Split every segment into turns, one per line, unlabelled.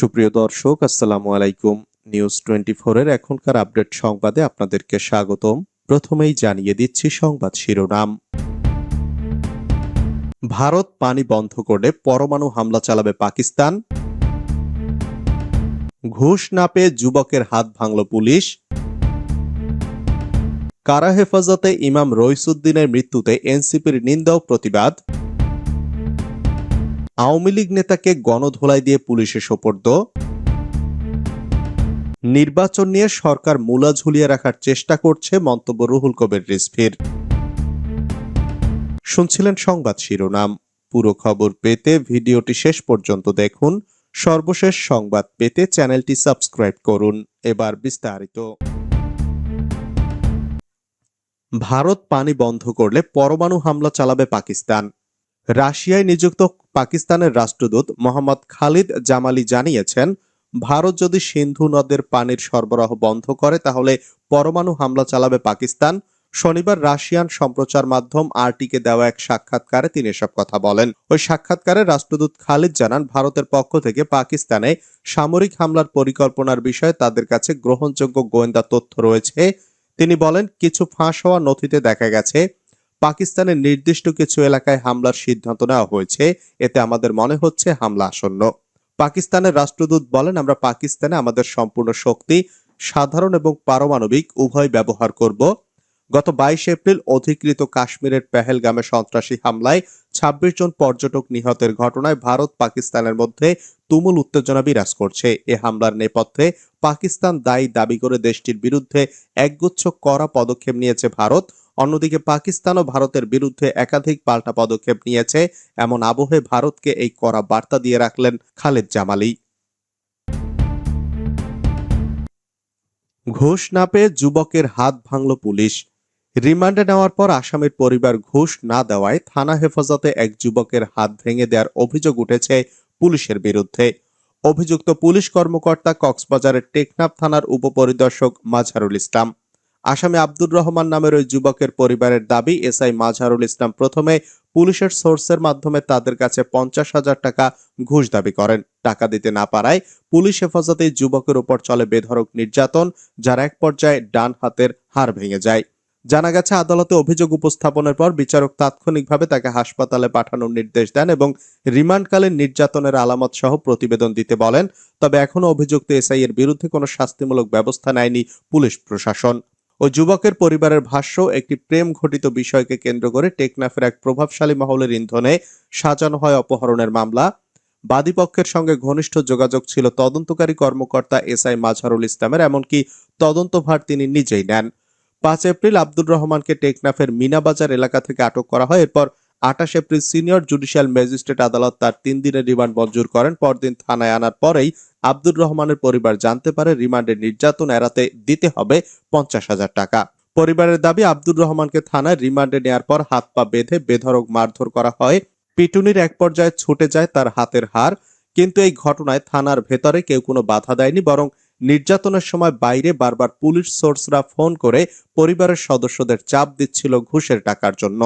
সুপ্রিয় দর্শক আসসালামু আলাইকুম নিউজ টোয়েন্টি ফোরের এখনকার আপডেট সংবাদে আপনাদেরকে স্বাগতম প্রথমেই জানিয়ে দিচ্ছি সংবাদ শিরোনাম ভারত পানি বন্ধ করে পরমাণু হামলা চালাবে পাকিস্তান ঘুষ না পেয়ে যুবকের হাত ভাঙল পুলিশ কারা হেফাজতে ইমাম রইসুদ্দিনের মৃত্যুতে এনসিপির নিন্দা প্রতিবাদ আওয়ামী লীগ নেতাকে গণধোলাই দিয়ে পুলিশে সোপর্দ নির্বাচন নিয়ে সরকার মূলা ঝুলিয়ে রাখার চেষ্টা করছে মন্তব্য রুহুল কবির রিজভির শুনছিলেন সংবাদ শিরোনাম পুরো খবর পেতে ভিডিওটি শেষ পর্যন্ত দেখুন সর্বশেষ সংবাদ পেতে চ্যানেলটি সাবস্ক্রাইব করুন এবার বিস্তারিত ভারত পানি বন্ধ করলে পরমাণু হামলা চালাবে পাকিস্তান রাশিয়ায় নিযুক্ত পাকিস্তানের রাষ্ট্রদূত মোহাম্মদ খালিদ জামালি জানিয়েছেন ভারত যদি সিন্ধু নদের পানির সরবরাহ বন্ধ করে তাহলে পরমাণু হামলা চালাবে পাকিস্তান শনিবার রাশিয়ান সম্প্রচার মাধ্যম আরটিকে দেওয়া এক সাক্ষাৎকারে তিনি এসব কথা বলেন ওই সাক্ষাৎকারে রাষ্ট্রদূত খালিদ জানান ভারতের পক্ষ থেকে পাকিস্তানে সামরিক হামলার পরিকল্পনার বিষয়ে তাদের কাছে গ্রহণযোগ্য গোয়েন্দা তথ্য রয়েছে তিনি বলেন কিছু ফাঁস হওয়া নথিতে দেখা গেছে পাকিস্তানের নির্দিষ্ট কিছু এলাকায় হামলার সিদ্ধান্ত নেওয়া হয়েছে এতে আমাদের মনে হচ্ছে হামলা আসন্ন পাকিস্তানের রাষ্ট্রদূত বলেন আমরা পাকিস্তানে আমাদের সম্পূর্ণ শক্তি সাধারণ এবং পারমাণবিক উভয় ব্যবহার করব গত বাইশ এপ্রিল অধিকৃত কাশ্মীরের পেহেলগামে সন্ত্রাসী হামলায় ২৬ জন পর্যটক নিহতের ঘটনায় ভারত পাকিস্তানের মধ্যে তুমুল উত্তেজনা বিরাজ করছে এ হামলার নেপথ্যে পাকিস্তান দায়ী দাবি করে দেশটির বিরুদ্ধে একগুচ্ছ করা পদক্ষেপ নিয়েছে ভারত অন্যদিকে পাকিস্তানও ভারতের বিরুদ্ধে একাধিক পাল্টা পদক্ষেপ নিয়েছে এমন আবহে ভারতকে এই কড়া বার্তা দিয়ে রাখলেন খালেদ জামালি ঘুষ না পেয়ে যুবকের হাত ভাঙল পুলিশ রিমান্ডে নেওয়ার পর আসামির পরিবার ঘুষ না দেওয়ায় থানা হেফাজতে এক যুবকের হাত ভেঙে দেওয়ার অভিযোগ উঠেছে পুলিশের বিরুদ্ধে অভিযুক্ত পুলিশ কর্মকর্তা কক্সবাজারের টেকনাফ থানার উপপরিদর্শক মাঝারুল ইসলাম আসামি আব্দুর রহমান নামের ওই যুবকের পরিবারের দাবি এসআই মাজহারুল ইসলাম প্রথমে পুলিশের সোর্সের মাধ্যমে তাদের কাছে পঞ্চাশ হাজার টাকা ঘুষ দাবি করেন টাকা দিতে না পারায় পুলিশ হেফাজতে যুবকের উপর চলে বেধরক নির্যাতন যার এক পর্যায়ে ডান হাতের হার ভেঙে যায় জানা গেছে আদালতে অভিযোগ উপস্থাপনের পর বিচারক তাৎক্ষণিকভাবে তাকে হাসপাতালে পাঠানোর নির্দেশ দেন এবং রিমান্ডকালীন নির্যাতনের আলামত সহ প্রতিবেদন দিতে বলেন তবে এখনও অভিযুক্ত এসআই এর বিরুদ্ধে কোনো শাস্তিমূলক ব্যবস্থা নেয়নি পুলিশ প্রশাসন ও যুবকের পরিবারের ভাষ্য একটি প্রেম ঘটিত বিষয়কে কেন্দ্র করে টেকনাফের এক প্রভাবশালী মহলের ইন্ধনে সাজানো হয় অপহরণের মামলা বাদীপক্ষের সঙ্গে ঘনিষ্ঠ যোগাযোগ ছিল তদন্তকারী কর্মকর্তা এস আই মাঝারুল ইসলামের এমনকি তদন্তভার তিনি নিজেই নেন পাঁচ এপ্রিল আব্দুর রহমানকে টেকনাফের মিনাবাজার এলাকা থেকে আটক করা হয় এরপর আঠাশ এপ্রিল সিনিয়র জুডিশিয়াল ম্যাজিস্ট্রেট আদালত তার তিন দিনের রিমান্ড মঞ্জুর করেন পরদিন থানায় আনার পরেই আব্দুর রহমানের পরিবার জানতে পারে রিমান্ডের নির্যাতন এড়াতে দিতে হবে পঞ্চাশ হাজার টাকা পরিবারের দাবি আব্দুর রহমানকে থানায় রিমান্ডে নেয়ার পর হাত পা বেঁধে বেধরক মারধর করা হয় পিটুনির এক পর্যায়ে ছুটে যায় তার হাতের হার কিন্তু এই ঘটনায় থানার ভেতরে কেউ কোনো বাধা দেয়নি বরং নির্যাতনের সময় বাইরে বারবার পুলিশ সোর্সরা ফোন করে পরিবারের সদস্যদের চাপ দিচ্ছিল ঘুষের টাকার জন্য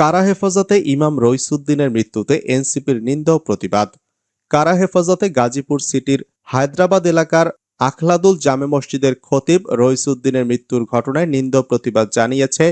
কারা হেফাজতে ইমাম রইসুদ্দিনের মৃত্যুতে এনসিপির নিন্দা ও প্রতিবাদ কারা হেফাজতে গাজীপুর সিটির হায়দ্রাবাদ এলাকার আখলাদুল জামে মসজিদের খতিব রইসুদ্দিনের মৃত্যুর ঘটনায় নিন্দা প্রতিবাদ জানিয়েছে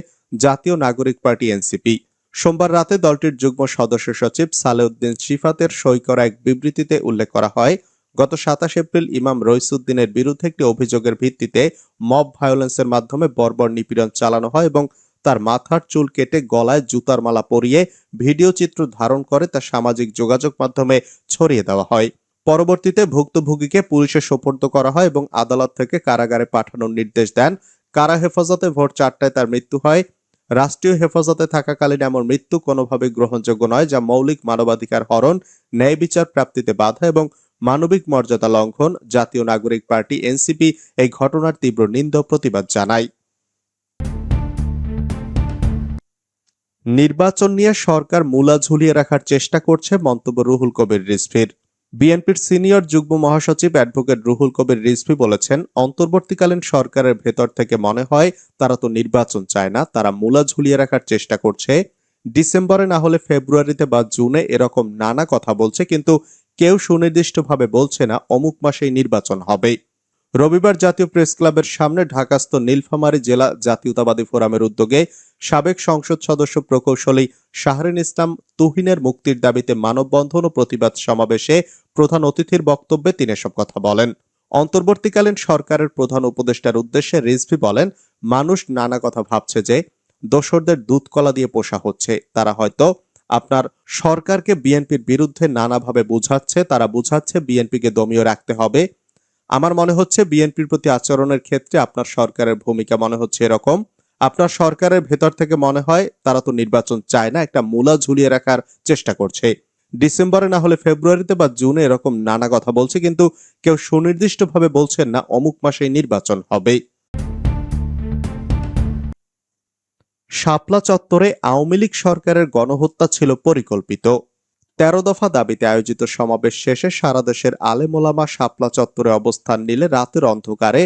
জাতীয় নাগরিক পার্টি এনসিপি সোমবার রাতে দলটির যুগ্ম সদস্য সচিব সালেউদ্দিন শিফাতের সই করা এক বিবৃতিতে উল্লেখ করা হয় গত সাতাশ এপ্রিল ইমাম রইসুদ্দিনের বিরুদ্ধে একটি অভিযোগের ভিত্তিতে মব ভায়োলেন্সের মাধ্যমে বর্বর নিপীড়ন চালানো হয় এবং তার মাথার চুল কেটে গলায় জুতার মালা পরিয়ে ভিডিও চিত্র ধারণ করে তা সামাজিক যোগাযোগ মাধ্যমে ছড়িয়ে দেওয়া হয় পরবর্তীতে ভুক্তভোগীকে পুলিশে সোপর্দ করা হয় এবং আদালত থেকে কারাগারে পাঠানোর নির্দেশ দেন কারা হেফাজতে ভোর চারটায় তার মৃত্যু হয় রাষ্ট্রীয় হেফাজতে থাকাকালীন এমন মৃত্যু কোনোভাবে গ্রহণযোগ্য নয় যা মৌলিক মানবাধিকার হরণ ন্যায় বিচার প্রাপ্তিতে বাধা এবং মানবিক মর্যাদা লঙ্ঘন জাতীয় নাগরিক পার্টি এনসিপি এই ঘটনার তীব্র নিন্দ প্রতিবাদ জানায় নির্বাচন নিয়ে সরকার মূলা ঝুলিয়ে রাখার চেষ্টা করছে মন্তব্য রুহুল কবির রিজভির বিএনপির সিনিয়র যুগ্ম মহাসচিব অ্যাডভোকেট রুহুল কবির রিজভি বলেছেন অন্তর্বর্তীকালীন সরকারের ভেতর থেকে মনে হয় তারা তো নির্বাচন চায় না তারা মূলা ঝুলিয়ে রাখার চেষ্টা করছে ডিসেম্বরে না হলে ফেব্রুয়ারিতে বা জুনে এরকম নানা কথা বলছে কিন্তু কেউ সুনির্দিষ্টভাবে বলছে না অমুক মাসেই নির্বাচন হবে রবিবার জাতীয় প্রেস ক্লাবের সামনে ঢাকাস্থ নীলফামারী জেলা জাতীয়তাবাদী ফোরামের উদ্যোগে সাবেক সংসদ সদস্য প্রকৌশলী শাহরিন ইসলাম তুহিনের মুক্তির দাবিতে মানববন্ধন ও প্রতিবাদ সমাবেশে প্রধান অতিথির বক্তব্যে তিনি এসব কথা বলেন অন্তর্বর্তীকালীন সরকারের প্রধান উপদেষ্টার উদ্দেশ্যে রিজভি বলেন মানুষ নানা কথা ভাবছে যে দোসরদের দুধকলা দিয়ে পোষা হচ্ছে তারা হয়তো আপনার সরকারকে বিএনপির বিরুদ্ধে নানাভাবে বুঝাচ্ছে তারা বুঝাচ্ছে বিএনপিকে দমিয়ে রাখতে হবে আমার মনে হচ্ছে বিএনপির প্রতি আচরণের ক্ষেত্রে আপনার সরকারের ভূমিকা মনে হচ্ছে এরকম আপনার সরকারের ভেতর থেকে মনে হয় তারা তো নির্বাচন চায় না একটা মূলা ঝুলিয়ে রাখার চেষ্টা করছে ডিসেম্বরে না হলে ফেব্রুয়ারিতে বা জুনে এরকম নানা কথা বলছে কিন্তু কেউ সুনির্দিষ্টভাবে বলছেন না অমুক মাসেই নির্বাচন হবে শাপলা চত্বরে আওয়ামী লীগ সরকারের গণহত্যা ছিল পরিকল্পিত তেরো দফা দাবিতে আয়োজিত সমাবেশ শেষে সারা দেশের আলেমোলামা শাপলা চত্বরে অবস্থান নিলে রাতের অন্ধকারে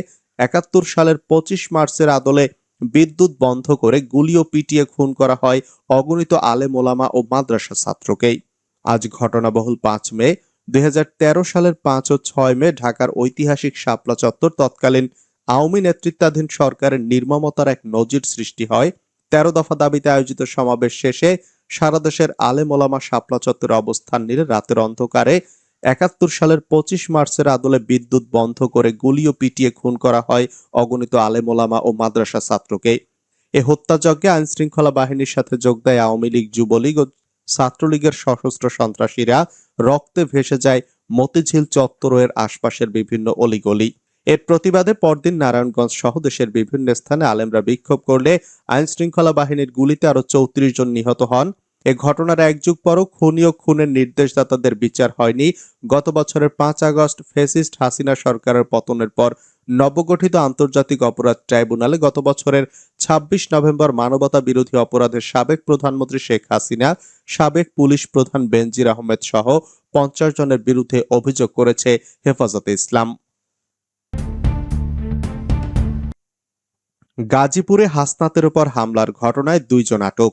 একাত্তর সালের পঁচিশ মার্চের আদলে বিদ্যুৎ বন্ধ করে গুলিও পিটিয়ে খুন করা হয় অগণিত আলেমোলামা ও মাদ্রাসা ছাত্রকেই আজ ঘটনাবহুল পাঁচ মে দুই সালের পাঁচ ও ছয় মে ঢাকার ঐতিহাসিক শাপলা চত্বর তৎকালীন আওয়ামী নেতৃত্বাধীন সরকারের নির্মমতার এক নজির সৃষ্টি হয় তেরো দফা দাবিতে আয়োজিত সমাবেশ শেষে সারা দেশের আলেমোলামা শাপলা চত্বরে অবস্থান নিলে রাতের অন্ধকারে একাত্তর সালের পঁচিশ মার্চের আদলে বিদ্যুৎ বন্ধ করে গুলিও পিটিয়ে খুন করা হয় অগণিত আলেমোলামা ও মাদ্রাসা ছাত্রকে এ হত্যাযজ্ঞে আইন শৃঙ্খলা বাহিনীর সাথে যোগ দেয় আওয়ামী লীগ যুবলীগ ও ছাত্রলীগের সশস্ত্র সন্ত্রাসীরা রক্তে ভেসে যায় মতিঝিল চত্বরের আশপাশের বিভিন্ন অলিগলি এর প্রতিবাদে পরদিন নারায়ণগঞ্জ সহ দেশের বিভিন্ন স্থানে আলেমরা বিক্ষোভ করলে আইন শৃঙ্খলা বাহিনীর গুলিতে আরো চৌত্রিশ জন নিহত হন এ ঘটনার এক যুগ পরও খুনি ও খুনের নির্দেশদাতাদের বিচার হয়নি গত বছরের পাঁচ আগস্ট ফেসিস্ট হাসিনা সরকারের পতনের পর নবগঠিত আন্তর্জাতিক অপরাধ ট্রাইব্যুনালে গত বছরের ২৬ নভেম্বর মানবতা বিরোধী অপরাধের সাবেক প্রধানমন্ত্রী শেখ হাসিনা সাবেক পুলিশ প্রধান বেনজির আহমেদ সহ পঞ্চাশ জনের বিরুদ্ধে অভিযোগ করেছে হেফাজতে ইসলাম গাজীপুরে হাসনাতের ওপর হামলার ঘটনায় দুইজন আটক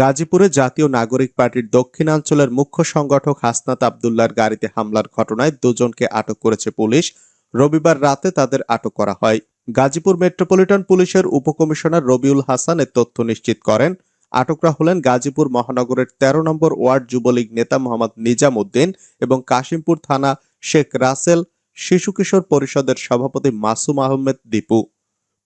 গাজীপুরে জাতীয় নাগরিক পার্টির দক্ষিণাঞ্চলের মুখ্য সংগঠক হাসনাত আবদুল্লার গাড়িতে হামলার ঘটনায় দুজনকে আটক করেছে পুলিশ রবিবার রাতে তাদের আটক করা হয় গাজীপুর মেট্রোপলিটন পুলিশের উপকমিশনার রবিউল হাসান এর তথ্য নিশ্চিত করেন আটকরা হলেন গাজীপুর মহানগরের ১৩ নম্বর ওয়ার্ড যুবলীগ নেতা মোহাম্মদ নিজাম উদ্দিন এবং কাশিমপুর থানা শেখ রাসেল শিশু কিশোর পরিষদের সভাপতি মাসুম আহমেদ দীপু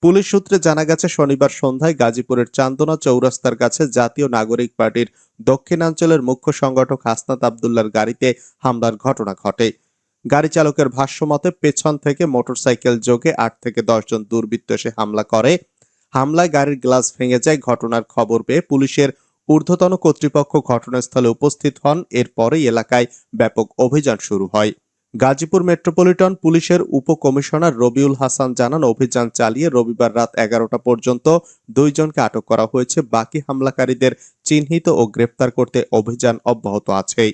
পুলিশ সূত্রে জানা গেছে শনিবার সন্ধ্যায় গাজীপুরের চান্দনা চৌরাস্তার কাছে জাতীয় নাগরিক পার্টির দক্ষিণাঞ্চলের মুখ্য সংগঠক হাসনাত আবদুল্লার গাড়িতে হামলার ঘটনা ঘটে গাড়ি চালকের ভাষ্যমতে পেছন থেকে মোটরসাইকেল যোগে আট থেকে দশজন দুর্বৃত্ত এসে হামলা করে হামলায় গাড়ির গ্লাস ভেঙে যায় ঘটনার খবর পেয়ে পুলিশের ঊর্ধ্বতন কর্তৃপক্ষ ঘটনাস্থলে উপস্থিত হন এরপরে এলাকায় ব্যাপক অভিযান শুরু হয় গাজীপুর মেট্রোপলিটন পুলিশের উপকমিশনার রবিউল হাসান জানান অভিযান চালিয়ে রবিবার রাত এগারোটা পর্যন্ত দুইজনকে আটক করা হয়েছে বাকি হামলাকারীদের চিহ্নিত ও গ্রেপ্তার করতে অভিযান অব্যাহত আছে